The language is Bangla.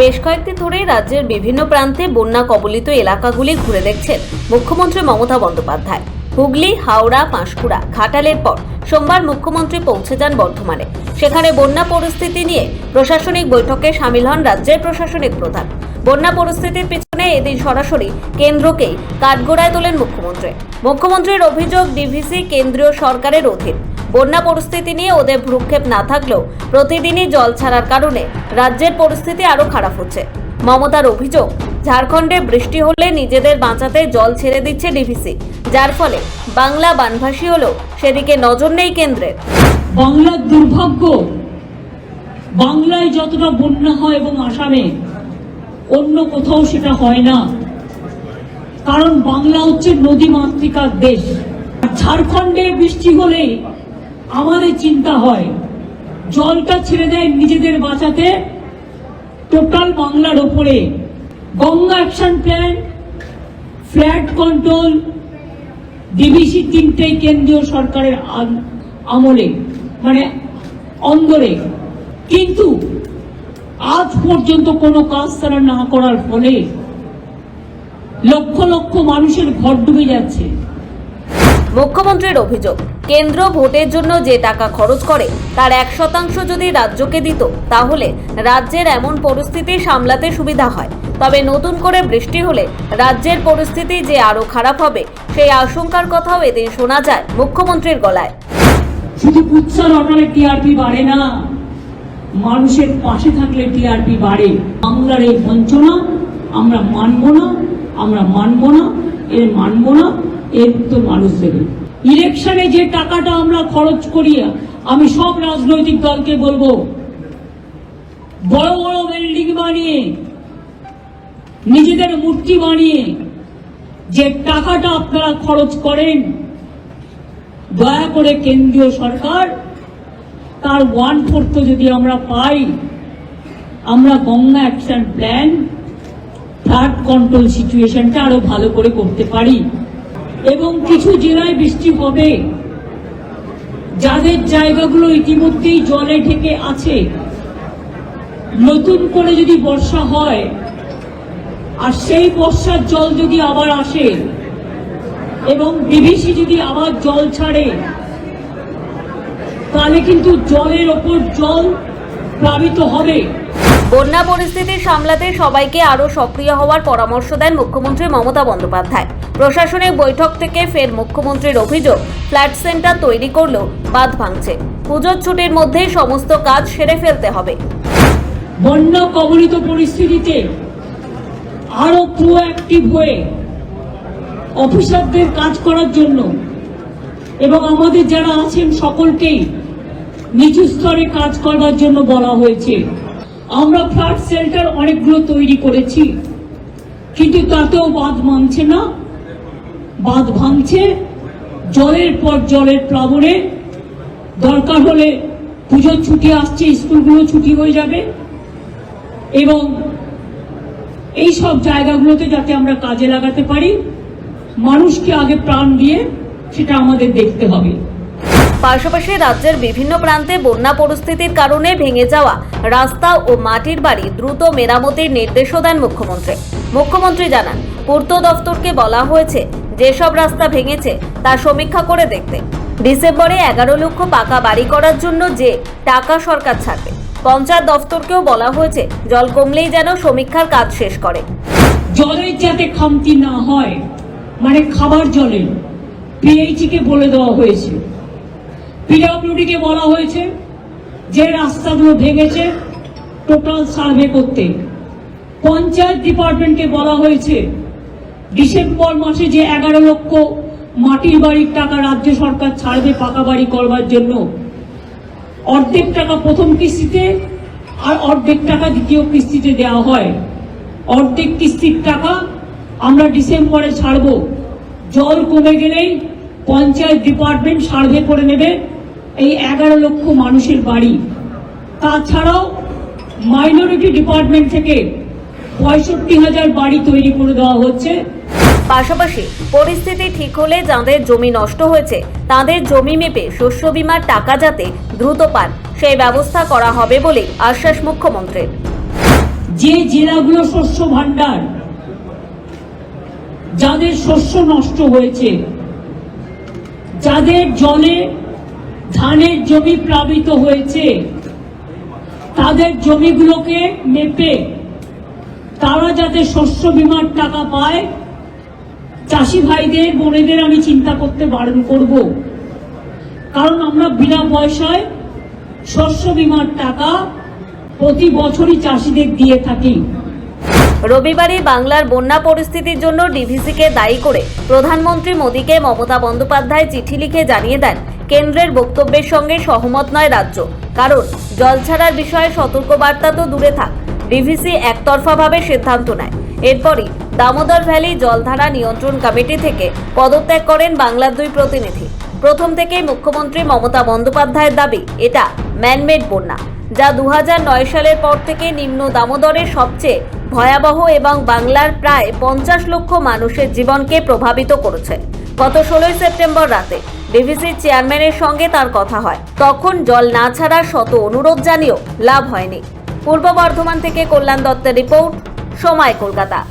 বেশ কয়েকদিন ধরে রাজ্যের বিভিন্ন প্রান্তে বন্যা কবলিত এলাকাগুলি ঘুরে দেখছেন মুখ্যমন্ত্রী মমতা বন্দ্যোপাধ্যায়। হুগলি, হাওড়া পাঁশকুড়া ঘাটালের পর সোমবার মুখ্যমন্ত্রী পৌঁছে যান বর্ধমানে। সেখানে বন্যা পরিস্থিতি নিয়ে প্রশাসনিক বৈঠকে সামিল হন রাজ্যের প্রশাসনিক প্রধান। বন্যা পরিস্থিতির পিছনে এদিন সরাসরি কেন্দ্রকেই কাঠগোড়ায় তোলেন মুখ্যমন্ত্রী। মুখ্যমন্ত্রীর অভিযোগ, ডিভিসি কেন্দ্রীয় সরকারের অধীন। বন্যা পরিস্থিতি নিয়ে ওদের ভ্রুক্ষেপ না থাকলেও প্রতিদিনই জল ছাড়ার কারণে রাজ্যের পরিস্থিতি আরও খারাপ হচ্ছে। মমতার অভিযোগ, ঝাড়খণ্ডে বৃষ্টি হলে নিজেদের বাঁচাতে জল ছেড়ে দিচ্ছে ডিভিসি, যার ফলে বাংলা বানভাসী হলেও সেদিকে নজর নেই কেন্দ্রের। বাংলার দুর্ভাগ্য, বাংলায় যতটা বন্যা হয় এবং আসামে অন্য কোথাও সেটা হয় না। কারণ বাংলা হচ্ছে নদী মাতৃকার দেশ। আর ঝাড়খণ্ডে বৃষ্টি হলে আমাদের চিন্তা হয়, জলটা ছেড়ে দেয় নিজেদের বাঁচাতে। টোটাল বাংলার ওপরে Ganga action plan, flood control, DVC তিনটেই কেন্দ্রীয় সরকারের আমলে মানে অন্দরে। কিন্তু আজ পর্যন্ত কোনো কাজ তারা না করার ফলে লক্ষ লক্ষ মানুষের ঘর ডুবে যাচ্ছে। মুখ্যমন্ত্রীর অভিযোগ কেন্দ্র ভোটের জন্য যে টাকা খরচ করে তার এক শতাংশ যদি রাজ্যকে দিত তাহলে রাজ্যের এমন পরিস্থিতি সামলাতে সুবিধা হয়। তবে নতুন করে বৃষ্টি হলে রাজ্যের পরিস্থিতি যে আরও খারাপ হবে সেই আশঙ্কার কথাও এদিন শোনা যায় মুখ্যমন্ত্রীর গলায়। শুধু কুৎসার অর্ডারে টিআরপি বাড়ে না। মানুষের পাশে থাকলে টিআরপি বাড়ে। বাংলার এই বঞ্চনা আমরা মানব না, আমরা মানব না এর মানব না এর তো মানুষ দেবে। ইলেকশনে যে টাকাটা আমরা খরচ করি, আমি সব রাজনৈতিক দলকে বলব, বড় বড় বিল্ডিং বানিয়ে, নিজেদের মূর্তি বানিয়ে, যে টাকাটা আপনারা খরচ করেন, দয়া করে কেন্দ্রীয় সরকার তার ওয়ান ফোর্থ যদি আমরা পাই, আমরা Ganga action plan flood control সিচুয়েশনটা আরও ভালো করে করতে পারি। এবং কিছু জেলায় বৃষ্টি হবে। যাদের জায়গাগুলো ইতিমধ্যেই জলে ঢেকে আছে, নতুন করে যদি বর্ষা হয়, আর সেই বর্ষার জল যদি আবার আসে, এবং বিবিসি যদি আবার জল ছাড়ে তাহলে কিন্তু জলের ওপর জল প্লাবিত হবে। বন্যা পরিস্থিতি সামলাতে সবাইকে আরও সক্রিয় হওয়ার পরামর্শ দেন মুখ্যমন্ত্রী মমতা বন্দ্যোপাধ্যায়। প্রশাসনের বৈঠক থেকে ফের মুখ্যমন্ত্রীর অভিযোগ ফ্ল্যাট সেন্টার তৈরি করলেও বাঁধ ভাঙছে। পুজোর ছুটির মধ্যে সমস্ত কাজ সেরে ফেলতে হবে। বন্যা কবলিত পরিস্থিতিতে আরও প্রোঅ্যাক্টিভ হয়ে অফিসারদের কাজ করার জন্য এবং আমাদের যারা আছেন সকলকেই নিচু স্তরে কাজ করবার জন্য বলা হয়েছে। আমরা ফ্ল্যাট শেল্টার অনেকগুলো তৈরি করেছি, কিন্তু তাতেও বাঁধ মানছে না। বাঁধ ভাঙছে, জলের পর জলের প্লাবনে। দরকার হলে পুজোর ছুটি আসছে, স্কুলগুলো ছুটি হয়ে যাবে। এবং এই সব জায়গাগুলোতে যাতে আমরা কাজে লাগাতে পারি, মানুষকে আগে প্রাণ দিয়ে সেটা আমাদের দেখতে হবে। পাশাপাশি রাজ্যের বিভিন্ন প্রান্তে বন্যা পরিস্থিতির কারণে ভেঙে যাওয়া রাস্তা ও মাটির বাড়ি দ্রুত মেরামতির নির্দেশও দেন মুখ্যমন্ত্রী। মুখ্যমন্ত্রী জানান, পূর্ত দফতরকে বলা হয়েছে, যেসব রাস্তা ভেঙেছে তা সমীক্ষা করে দেখতে। ডিসেম্বরে এগারো লক্ষ পাকা বাড়ি করার জন্য যে টাকা সরকার ছাড়বে, পঞ্চায়েত দফতরকেও বলা হয়েছে, জল কমলেই যেন সমীক্ষার কাজ শেষ করে। জলের যাতে খামতি না হয় মানে খাবার জলের পিএইচি কে বলে দেওয়া হয়েছে। পিডব্লিউডি কে বলা হয়েছে যে রাস্তাগুলো ভেঙেছে টোটাল সার্ভে করতে। পঞ্চায়েত ডিপার্টমেন্টকে বলা হয়েছে ডিসেম্বর মাসে যে এগারো লক্ষ মাটির বাড়ির টাকা রাজ্য সরকার ছাড়বে পাকা বাড়ি করবার জন্য, অর্ধেক টাকা প্রথম কিস্তিতে আর অর্ধেক টাকা দ্বিতীয় কিস্তিতে দেওয়া হয়। অর্ধেক কিস্তির টাকা আমরা ডিসেম্বরে ছাড়ব। জল কমে গেলেই পঞ্চায়েত ডিপার্টমেন্ট সার্ভে করে নেবে। এই এগারো লক্ষ মানুষের বাড়ি। তাছাড়াও মাইনরিটি ডিপার্টমেন্ট থেকে পঁয়ষট্টি হাজার বাড়ি তৈরি করে দেওয়া হচ্ছে। পাশাপাশি পরিস্থিতি ঠিক হলে যাদের জমি নষ্ট হয়েছে তাদের জমি মেপে শস্য বীমার টাকা যাতে দ্রুত পান সেই ব্যবস্থা করা হবে বলে আশ্বাস মুখ্যমন্ত্রীর। যে জেলাগুলো শস্য ভাণ্ডার যাদের শস্য নষ্ট হয়েছে যাদের জলে ধানের জমি প্লাবিত হয়েছে। তাদের জমিগুলোকে মেপে তারা যাতে শস্য বিমার টাকা পায়, চাষি ভাইদের, বোনেদের আমি চিন্তা করতে বারণ করব। কারণ আমরা বিনা পয়সায় শস্য বিমার টাকা প্রতি বছরই চাষিদের দিয়ে থাকি। রবিবারই বাংলার বন্যা পরিস্থিতির জন্য ডিভিসিকে দায়ী করে প্রধানমন্ত্রী মোদীকে মমতা বন্দ্যোপাধ্যায় চিঠি লিখে জানিয়ে দেন। কেন্দ্রের বক্তব্যের সঙ্গে সহমত নয় রাজ্য। কারণ জল ছাড়ার বিষয়ে সতর্কবার্তা তো দূরে থাক। ডিভিসি একতরফাভাবে সিদ্ধান্ত নেয়। এরপরই দামোদর ভ্যালি জলধারা নিয়ন্ত্রণ কমিটি থেকে পদত্যাগ করেন বাংলার দুই প্রতিনিধি। প্রথম থেকেই মুখ্যমন্ত্রী মমতা বন্দ্যোপাধ্যায়ের দাবি, এটা ম্যানমেড বন্যা, যা দু হাজার নয় সালের পর থেকে নিম্ন দামোদরের সবচেয়ে ভয়াবহ এবং বাংলার প্রায় পঞ্চাশ লক্ষ মানুষের জীবনকে প্রভাবিত করেছে। গত ষোলোই সেপ্টেম্বর রাতে ডিভিসির চেয়ারম্যানের সঙ্গে তার কথা হয়। তখন জল না ছাড়ার শত অনুরোধ জানিয়েও লাভ হয়নি। পূর্ব বর্ধমান থেকে কল্যাণ দত্তের রিপোর্ট, সময় কলকাতা।